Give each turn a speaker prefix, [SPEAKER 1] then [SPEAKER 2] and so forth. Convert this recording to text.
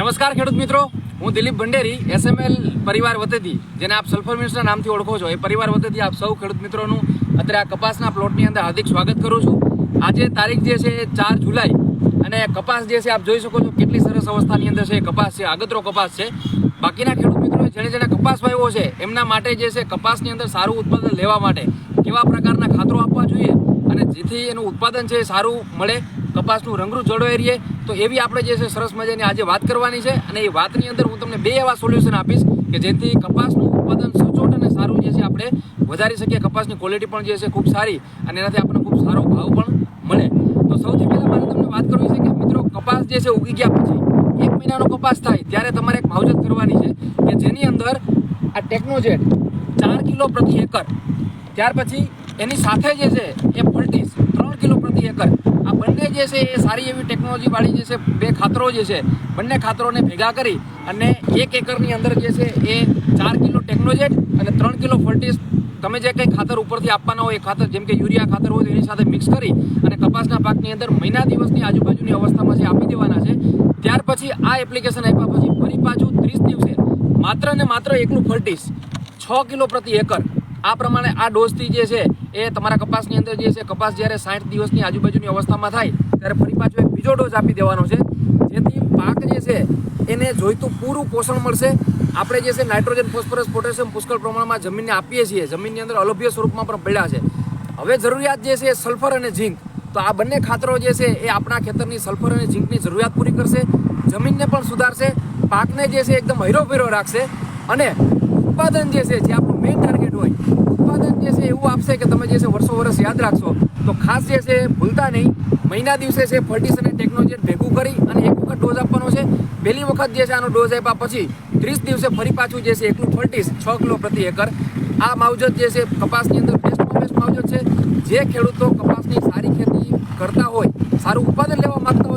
[SPEAKER 1] નમસ્કાર ખેડૂત મિત્રો. હું દિલીપ ભંડેરી એસએમએલ પરિવાર વતેથી, જેને આપ સલ્ફર મિલ્સના નામથી ઓળખો છો. એ પરિવાર વતેથી આપ સૌ ખેડૂત મિત્રોનું અત્યારે આ કપાસના પ્લોટની અંદર હાર્દિક સ્વાગત કરું છું. આજે તારીખ જે છે ચાર જુલાઈ અને કપાસ જે છે આપ જોઈ શકો છો કેટલી સરસ અવસ્થાની અંદર છે. કપાસ છે, આગતરો કપાસ છે. બાકીના ખેડૂત મિત્રો જેણે જેણે કપાસ વાવ્યો છે, એમના માટે જે છે કપાસની અંદર સારું ઉત્પાદન લેવા માટે કેવા પ્રકારના ખાતરો આપવા જોઈએ અને જેથી એનું ઉત્પાદન છે સારું મળે. કપાસનું રંગરૂ જોડવાઈ રહીએ. તો એવી આપણે જે છે સરસ મજાની આજે વાત કરવાની છે અને એ વાતની અંદર હું તમને બે એવા સોલ્યુશન આપીશ કે જેથી કપાસનું ઉત્પાદન સચોટ અને સારું જે છે આપણે વધારી શકીએ. કપાસની ક્વોલિટી પણ જે છે ખૂબ સારી અને એનાથી આપણને ખૂબ સારો ભાવ પણ મળે. તો સૌથી પહેલાં મારે તમને વાત કરવી છે કે મિત્રો કપાસ જે છે ઉગી ગયા પછી એક મહિનાનો કપાસ થાય ત્યારે તમારે એક માવજત કરવાની છે કે જેની અંદર આ ટેકનોજેટ ચાર કિલો પ્રતિ એકર, ત્યાર પછી એની સાથે જે છે એ ફલ્ટીસ ત્રણ કિલો પ્રતિ એકર જે છે એ સારી એવી ટેકનોલોજી વાળી જે છે બે ખાતરો જે છે, બંને ખાતરોને ભેગા કરી અને એક એકરની અંદર જે છે એ ચાર કિલો ટેકનોજેટ અને ત્રણ કિલો ફર્ટિસ તમે જે કંઈ ખાતર ઉપરથી આપવાના હોય એ ખાતર, જેમ કે યુરિયા ખાતર હોય એની સાથે મિક્સ કરી અને કપાસના પાકની અંદર મહિના દિવસની આજુબાજુની અવસ્થામાં જે આપી દેવાના છે, ત્યાર પછી આ એપ્લિકેશન આપ્યા પછી ફરી પાછું ત્રીસ દિવસે માત્ર ને માત્ર એકલું ફર્ટિસ છ કિલો પ્રતિ એકર આ પ્રમાણે આ ડોઝથી જે છે એ તમારા કપાસની અંદર જે છે, કપાસ જ્યારે સાઠ દિવસની આજુબાજુની અવસ્થામાં થાય, ત્યારે ફરી પાછો એક બીજો ડોઝ આપી દેવાનો છે. જેથી પાક જે છે, એને જોઈતું પૂરું પોષણ મળશે. આપણે જે છે, નાઇટ્રોજન, ફોસ્ફરસ, પોટેશિયમ પુષ્કળ પ્રમાણમાં જમીનને આપીએ છીએ. જમીનની અંદર અલભ્ય સ્વરૂપમાં પણ પડ્યા છે. હવે જરૂરિયાત જે છે એ સલ્ફર અને ઝીંક. તો આ બંને ખાતરો જે છે એ આપણા ખેતરની સલ્ફર અને ઝીંકની જરૂરિયાત પૂરી કરશે. જમીનને પણ સુધારશે. પાકને જે છે એકદમ હૈરો રાખશે. અને ઉત્પાદન જે છે, જે આપણું મેઇન ટાર્ગેટ હોય. ઉત્પાદન જે છે એવું આપશે કે તમે જે છે વર્ષો વર્ષ યાદ રાખશો. તો ખાસ જે છે, ભૂલતા નહીં. મહિના દિવસે છે, ફર્ટિસ અને ટેકનોલોજી ભેગું કરી અને એક વખત ડોઝ આપવાનો છે. પહેલી વખત જે છે, આનો ડોઝ આપ્યા પછી ત્રીસ દિવસે ફરી પાછું જે છે એકલું ફર્ટિસ છ કિલો પ્રતિ એકર. આ માવજત જે છે, કપાસની અંદર બેસ્ટમાં બેસ્ટ માવજત છે. જે ખેડૂતો કપાસની સારી ખેતી કરતા હોય, સારું ઉત્પાદન લેવા માંગતા